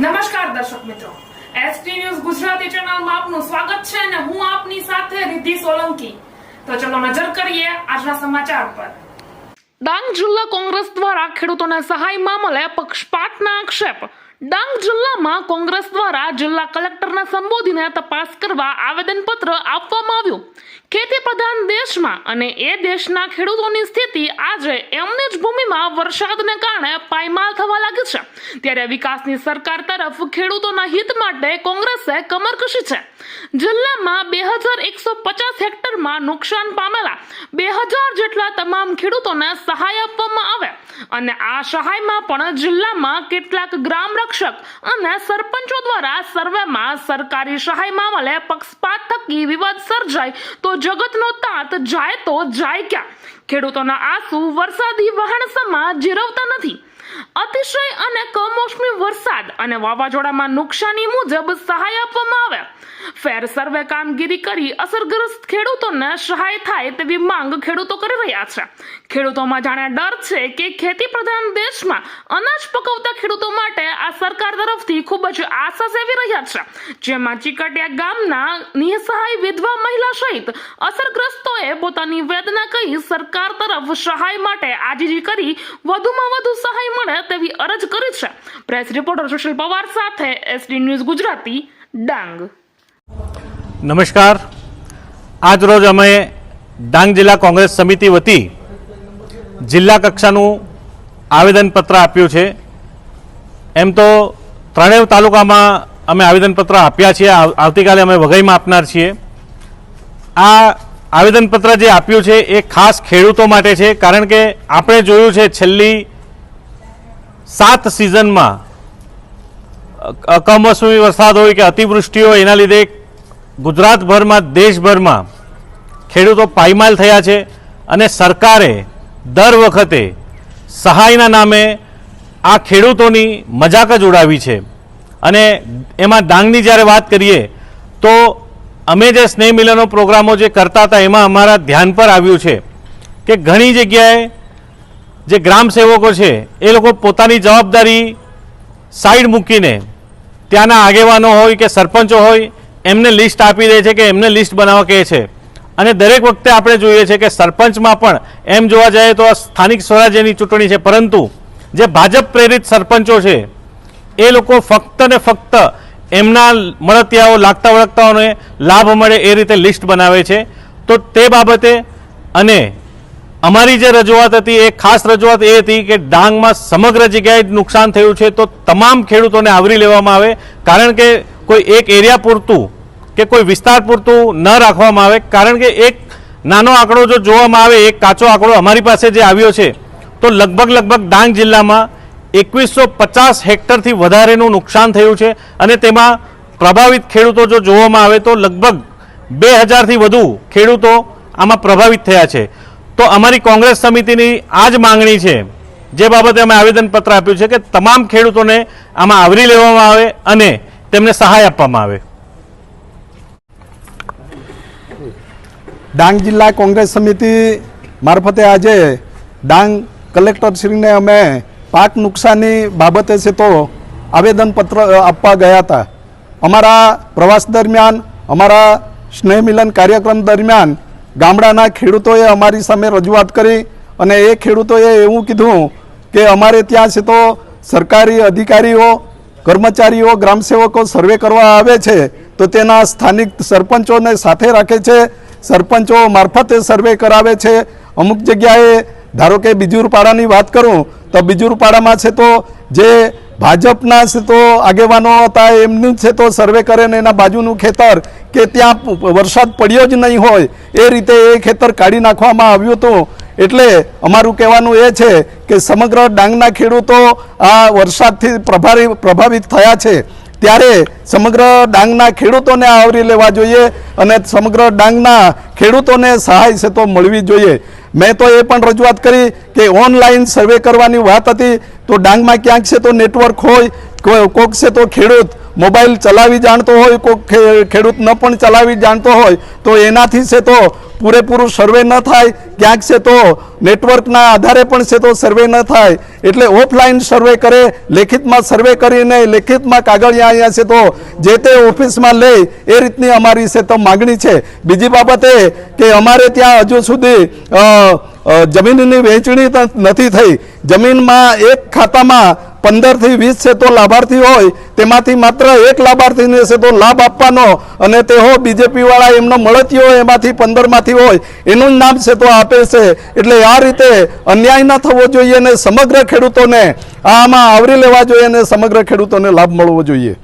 નમસ્કાર દર્શક મિત્રો. એસટી ન્યૂઝ ગુજરાતી ચેનલમાં આપનું સ્વાગત છે અને હું આપની સાથે રિદ્ધિ સોલંકી. તો ચલો નજર કરીએ આજના સમાચાર પર. ડાંગ જિલ્લા કોંગ્રેસ દ્વારા ખેડૂતોને સહાય મામલે પક્ષપાતના આક્ષેપ. ડાંગ જિલ્લામાં કોંગ્રેસ દ્વારા જિલ્લા કલેક્ટરને સંબોધીને તપાસ કરવા આવેદનપત્ર આપવામાં આવ્યું. ખેતી પ્રધાન દેશમાં અને એ દેશના ખેડૂતોની સ્થિતિ આજે એમની જ ભૂમિમાં વરસાદને કારણે પાયમાલ થવા લાગી છે. ત્યારે વિકાસની સરકાર તરફ ખેડૂતોના હિત માટે કોંગ્રેસે કમર કસી છે. જિલ્લામાં બે હજાર એકસો પચાસ હેક્ટરમાં નુકસાન પામેલા બે હજાર જેટલા તમામ ખેડૂતોને સહાય આપવામાં આવે. અને આ સહાયમાં પણ જિલ્લામાં કેટલાક ગ્રામ રક્ષક અને સરપંચો દ્વારા સર્વેમાં સરકારી સહાય મામલે પક્ષપાત થકી વિવાદ સર્જાય તો જગતનો તાત જાય તો જાય ક્યાં? ખેડૂતોના આંસુ વરસાદી વહાણસમાં જીરવતા નથી. અતિશય અને કમોસમી વરસાદ અને વાવાઝોડામાં નુકસાની મુજબ સહાય આપવામાં આવે. ફેર સર્વે કામગીરી કરી અસરગ્રસ્ત ખેડૂતોને સહાય થાય તેવી માંગ ખેડૂતો કરી રહ્યા છે. ખેડૂતોમાં જાણે ડર છે કે ખેતી પ્રધાન દેશમાં અનાજ પકવતા ખેડૂતો માટે આ સરકાર તરફથી ખૂબ જ આશા સેવી રહ્યા છે. જેમાં ચીકટિયા ગામના નિસહાય વિધવા મહિલા સહિત અસરગ્રસ્તોએ પોતાની વેદના કહી સરકાર તરફ સહાય માટે આજીજી કરી વધુમાં વધુ સહાય મળે તેવી અરજ કરી છે. પ્રેસ રિપોર્ટર સુશીલ પવાર સાથે એસડી ન્યૂઝ ગુજરાતી, ડાંગ. નમસ્કાર. આજ રોજ અમે ડાંગ જિલ્લા કોંગ્રેસ સમિતિ વતી જિલ્લા કક્ષાનું આવેદનપત્ર આપ્યું છે. એમ તો ત્રણેય તાલુકામાં અમે આવેદનપત્ર આપ્યા છીએ. આવતીકાલે અમે વઘઈમાં આપનાર છીએ. આ આવેદનપત્ર જે આપ્યું છે એ ખાસ ખેડૂતો માટે છે, કારણ કે આપણે જોયું છે છેલ્લી સાત સિઝનમાં, અ- કમોસમી વરસાદ હોય કે અતિવૃષ્ટિ હોય, એના લીધે ગુજરાતભરમાં, દેશભરમાં ખેડૂતો પાયમાલ થયા છે અને સરકારે દર વખતે સહાયના નામે આ ખેડૂતોની મજાક જ ઉડાવી છે. અને એમાં ડાંગની જ્યારે વાત કરીએ, તો અમે જે સ્નેહ મિલનો પ્રોગ્રામો જે કરતા હતા, એમાં અમારા ધ્યાન પર આવ્યું છે કે ઘણી જગ્યાએ જે ગ્રામ સેવકો છે, એ લોકો પોતાની જવાબદારી સાઈડ મૂકીને ત્યાંના આગેવાનો હોય કે સરપંચો હોય, એમને લિસ્ટ આપી દે છે કે એમને લિસ્ટ બનાવવા કહે છે. અને દરેક વખતે આપણે જોઈએ છે કે સરપંચમાં પણ એમ જોવા જઈએ તો આ સ્થાનિક સ્વરાજ્યની ચૂંટણી છે, પરંતુ જે ભાજપ પ્રેરિત સરપંચો છે, એ લોકો ફક્ત ને ફક્ત એમના મળતિયાઓ, લાગતા વળગતાઓને લાભ મળે એ રીતે લિસ્ટ બનાવે છે. તો તે બાબતે અને અમારી જે રજૂઆત હતી એ ખાસ રજૂઆત એ હતી કે ડાંગમાં સમગ્ર જગ્યાએ નુકસાન થયું છે, તો તમામ ખેડૂતોને આવરી લેવામાં આવે. કારણ કે કોઈ એક એરિયા પૂરતું કે કોઈ વિસ્તાર પૂરતું ન રાખવામાં આવે. કારણ કે એક નાનો આંકડો જો જોવામાં આવે, એક કાચો આંકડો અમારી પાસે જે આવ્યો છે, તો લગભગ લગભગ ડાંગ જિલ્લામાં એકવીસો પચાસ હેક્ટરથી વધારેનું નુકસાન થયું છે અને તેમાં પ્રભાવિત ખેડૂતો જો જોવામાં આવે, તો લગભગ બે હજારથી વધુ ખેડૂતો આમાં પ્રભાવિત થયા છે. તો અમારી કોંગ્રેસ સમિતિની આ જ માંગણી છે. જે બાબતે અમે આવેદનપત્ર આપ્યું છે કે તમામ ખેડૂતોને આમાં આવરી લેવામાં આવે અને તેમને સહાય આપવામાં આવે. ડાંગ જિલ્લા કોંગ્રેસ સમિતિ મારફતે આજે ડાંગ કલેક્ટરશ્રીને અમે પાક નુકસાની બાબતે છે તો આવેદનપત્ર આપવા ગયા હતા. અમારા પ્રવાસ દરમિયાન, અમારા સ્નેહ મિલન કાર્યક્રમ દરમિયાન ગામડાના ખેડૂતોએ અમારી સામે રજૂઆત કરી અને એ ખેડૂતોએ એવું કીધું કે અમારે ત્યાં છે તો સરકારી અધિકારીઓ, કર્મચારીઓ, ગ્રામસેવકો સર્વે કરવા આવે છે, તો તેના સ્થાનિક સરપંચોને સાથે રાખે છે, સરપંચો મારફતે સર્વે કરાવે છે. અમુક જગ્યાએ ધારો કે બીજુરપાડાની વાત કરું, તો બીજુરપાડામાં છે તો જે ભાજપના છે તો આગેવાનો હતા એમનું છે તો સર્વે કરે ને એના બાજુનું ખેતર કે ત્યાં વરસાદ પડ્યો જ નહીં હોય, એ રીતે એ ખેતર કાઢી નાખવામાં આવ્યું હતું. એટલે અમારું કહેવાનું એ છે કે સમગ્ર ડાંગના ખેડૂતો આ વરસાદથી પ્રભારી, પ્રભાવિત થયા છે. ત્યારે સમગ્ર ડાંગના ખેડૂતોને આવરી લેવા જોઈએ અને સમગ્ર ડાંગના ખેડૂતોને સહાય છે તો મળવી જોઈએ. મેં તો એ પણ રજૂઆત કરી કે ઓનલાઈન સર્વે કરવાની વાત હતી. તો ડાંગમાં ક્યાંક છે તો નેટવર્ક હોય કોઈ- કોક છે તો ખેડૂત મોબાઈલ ચલાવી જાણતો હોય, કોઈ ખેડૂત ન પણ ચલાવી જાણતો હોય, તો એનાથી છે તો પૂરેપૂરું સર્વે ન થાય, ક્યાંક છે તો નેટવર્કના આધારે પણ છે તો સર્વે ન થાય. એટલે ઓફલાઈન સર્વે કરે, લેખિતમાં સર્વે કરીને લેખિતમાં કાગળિયા અહીંયા છે તો જે તે ઓફિસમાં લે, એ રીતની અમારી છે તો માગણી છે. બીજી બાબતે કે અમારે ત્યાં હજુ સુધી જમીનની વહેંચણી નથી થઈ. જમીનમાં એક ખાતામાં પંદરથી વીસ છે તો લાભાર્થી હોય, તેમાંથી માત્ર એક લાભાર્થીને છે તો લાભ આપવાનો અને તે હો બીજેપીવાળા એમનો મળતી હોય એમાંથી પંદરમાંથી હોય, એનું નામ છે તો આપે છે. એટલે આ રીતે અન્યાય ન થવો જોઈએ અને સમગ્ર ખેડૂતોને આમાં આવરી લેવા જોઈએ અને સમગ્ર ખેડૂતોને લાભ મળવો જોઈએ.